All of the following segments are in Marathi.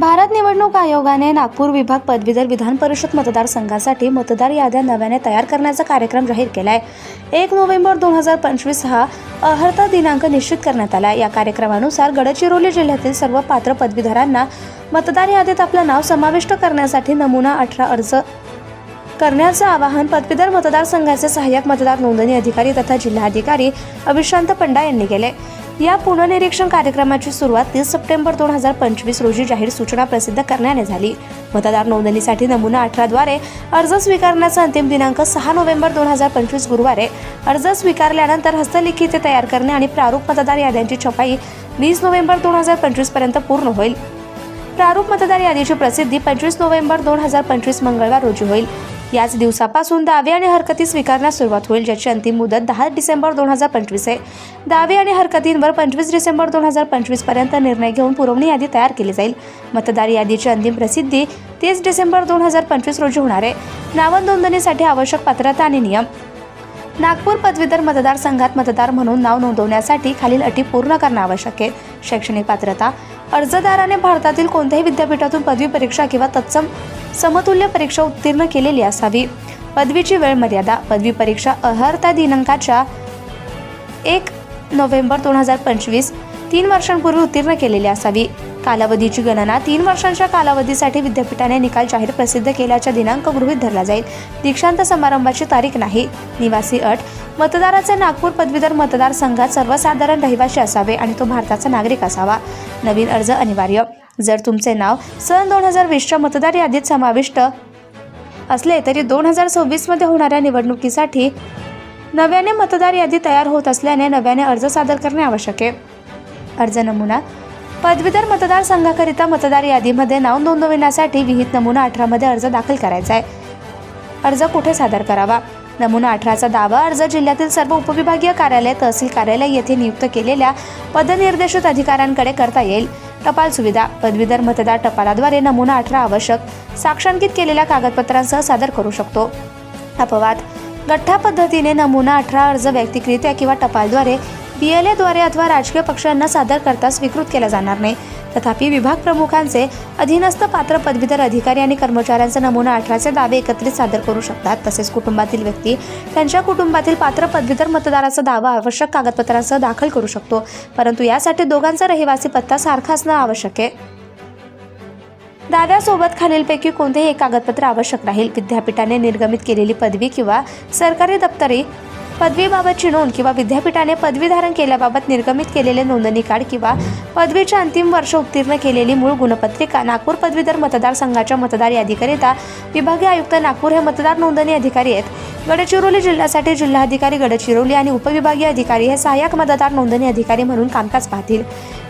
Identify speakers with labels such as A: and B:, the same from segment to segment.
A: भारत निवडणूक आयोगाने नागपूर विभाग पदवीधर विधान परिषद मतदारसंघासाठी मतदार याद्या नव्याने तयार करण्याचा कार्यक्रम जाहीर केला आहे एक नोव्हेंबर दोन हजार पंचवीस हा अहर्ता दिनांक निश्चित करण्यात आला या कार्यक्रमानुसार गडचिरोली जिल्ह्यातील सर्व पात्र पदवीधरांना मतदार यादीत आपलं नाव समाविष्ट करण्यासाठी नमुना अठरा अर्ज करण्याचं आवाहन पदवीधर मतदारसंघाचे सहाय्यक मतदार नोंदणी अधिकारी तथा जिल्हाधिकारी अभिशांत पंडा यांनी केले या पुनर्निरीक्षण कार्यक्रमाची सुरुवात तीस सप्टेंबर दोन हजार पंचवीस रोजी जाहीर सूचना प्रसिद्ध करण्याने झाली. मतदार नोंदणीसाठी नमुना अठराद्वारे अर्ज स्वीकारण्याचा अंतिम दिनांक सहा नोव्हेंबर दोन हजार पंचवीस गुरुवारे. अर्ज स्वीकारल्यानंतर हस्तलिखिते तयार करणे आणि प्रारूप मतदार याद्यांची छपाई वीस नोव्हेंबर दोन हजार पंचवीसपर्यंत पूर्ण होईल. प्रारूप मतदार यादीची प्रसिद्धी पंचवीस नोव्हेंबर दोन हजार पंचवीस मंगळवार रोजी होईल. याच दिवसापासून दावे आणि हरकती स्वीकारण्यास सुरुवात होईल ज्याची अंतिम मुदत दहा डिसेंबर दोन हजार पंचवीस आहे. दावे आणि हरकतींवर पंचवीस डिसेंबर दोन हजार पंचवीसपर्यंत निर्णय घेऊन पुरवणी यादी तयार केली जाईल. मतदार यादीची अंतिम प्रसिद्धी तीस डिसेंबर दोन हजार पंचवीस रोजी होणार आहे. नाव नोंदणीसाठी आवश्यक पात्रता आणि नियम. नागपूर पदवीधर मतदारसंघात मतदार म्हणून नाव नोंदवण्यासाठी खालील अटी पूर्ण करणं आवश्यक आहे. शैक्षणिक पात्रता अर्जदाराने भारतातील कोणत्याही विद्यापीठातून पदवी परीक्षा किंवा तत्सम समतुल्य परीक्षा उत्तीर्ण केलेली असावी. पदवीची वेळ मर्यादा पदवी परीक्षा अहर्ता दिनांकाच्या एक नोव्हेंबर दोन हजार पंचवीस तीन वर्षांपूर्वी उत्तीर्ण केलेली असावी. कालावधीची गणना तीन वर्षांच्या कालावधीसाठी विद्यापीठाने निकाल जाहीर प्रसिद्ध केल्याच्या दिनांक गृहीत धरला जाईल. दीक्षांत समारंभाची तारीख नाही. निवासी अट मतदाराचे नागपूर पदवीधर मतदारसंघात सर्वसाधारण रहिवासी असावे आणि तो भारताचा नागरिक असावा. नवीन अर्ज अनिवार्य. जर तुमचे नाव सन दोन हजार वीसच्या मतदार यादीत समाविष्ट असले तरी दोन हजार सव्वीसमध्ये होणाऱ्या निवडणुकीसाठी नव्याने मतदार यादी तयार होत असल्याने नव्याने अर्ज सादर करणे आवश्यक आहे. अर्ज नमुना पदवीधर मतदारसंघाकरिता मतदार यादीमध्ये नाव नोंदविण्यासाठी विहित नमुना अठरामध्ये अर्ज दाखल करायचा आहे. अर्ज कुठे सादर करावा? नमुना अठराचा दावा अर्ज जिल्ह्यातील सर्व उपविभागीय कार्यालय तहसील कार्यालय येथे नियुक्त केलेल्या पदनिर्देशित अधिकाऱ्यांकडे करता येईल. टपाल सुविधा पदवीधर मतदार टपालाद्वारे नमुना अठरा आवश्यक साक्षांकित केलेल्या कागदपत्रांसह सादर करू शकतो. अपवाद गठ्ठा पद्धतीने नमुना अठरा अर्ज वैयक्तिकरित्या किंवा टपालद्वारे बी एल एद्वारे अथवा राजकीय पक्षांना सादर करता स्वीकृत केला जाणार नाही. तथापि विभाग प्रमुखांचे अधीनस्थ पात्र पदवीधर अधिकारी आणि कर्मचाऱ्यांचा नमुना अठराचे दावे एकत्रित सादर करू शकतात. तसेच कुटुंबातील व्यक्ती त्यांच्या कुटुंबातील पात्र पदवीधर मतदाराचा दावा आवश्यक कागदपत्रांसह दाखल करू शकतो. परंतु यासाठी दोघांचा रहिवासी पत्ता सारखा असणं आवश्यक आहे. दाव्यासोबत खालीलपैकी कोणतेही एक कागदपत्र आवश्यक राहील. विद्यापीठाने निर्गमित केलेली पदवी किंवा सरकारी दप्तरी पदवीबाबतची नोंद किंवा विद्यापीठाने पदवी धारण केल्याबाबत निर्गमित केलेले नोंदणी कार्ड किंवा पदवीच्या अंतिम वर्ष उत्तीर्ण केलेली मूळ गुणपत्रिका नागपूर पदवीधर मतदारसंघाच्या मतदार यादीकरिता विभागीय आयुक्त नागपूर हे मतदार नोंदणी अधिकारी आहेत. गडचिरोली जिल्ह्यासाठी जिल्हाधिकारी गडचिरोली आणि उपविभागीय अधिकारी हे सहाय्यक मतदार नोंदणी अधिकारी म्हणून कामकाज पाहतील.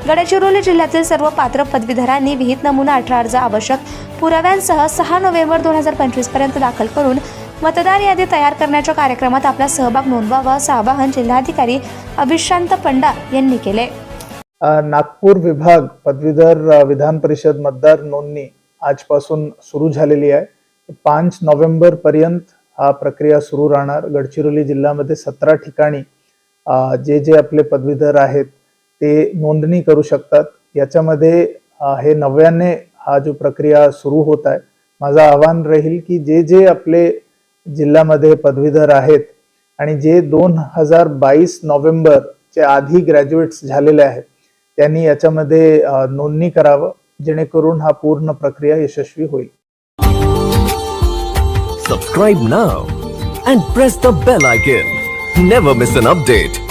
A: गडचिरोली जिल्ह्यातील सर्व पात्र पदवीधरांनी विहित नमुना अठरा अर्ज आवश्यक पुराव्यांसह सहा नोव्हेंबर दोन हजार पंचवीसपर्यंत दाखल करून मतदार यादी तयार करण्याच्या कार्यक्रमात आपला सहभाग नोंदवावा असं आवाहन जिल्हाधिकारी अभिशांत पंडा यांनी केले.
B: नागपूर विभाग पदवीधर विधान परिषद मतदार नोंदणी आजपासून सुरू झालेली आहे. पाच नोव्हेंबर पर्यंत हा प्रक्रिया सुरू राहणार. गडचिरोली जिल्ह्यामध्ये सतरा ठिकाणी जे जे आपले पदवीधर आहेत ते नोंदणी करू शकतात. याच्यामध्ये हे नव्याने हा जो प्रक्रिया सुरू होत आहे माझं आव्हान राहील की जे जे आपले जिल्ह्यामध्ये पदवीधर आहेत आणि जे दोन हजार बावीस नोव्हेंबरच्या आधी ग्रॅज्युएट्स झालेले आहेत त्यांनी याच्यामध्ये नोंदणी करावं जेणेकरून हा पूर्ण प्रक्रिया यशस्वी होईल.
C: Subscribe now and press the bell icon never miss an update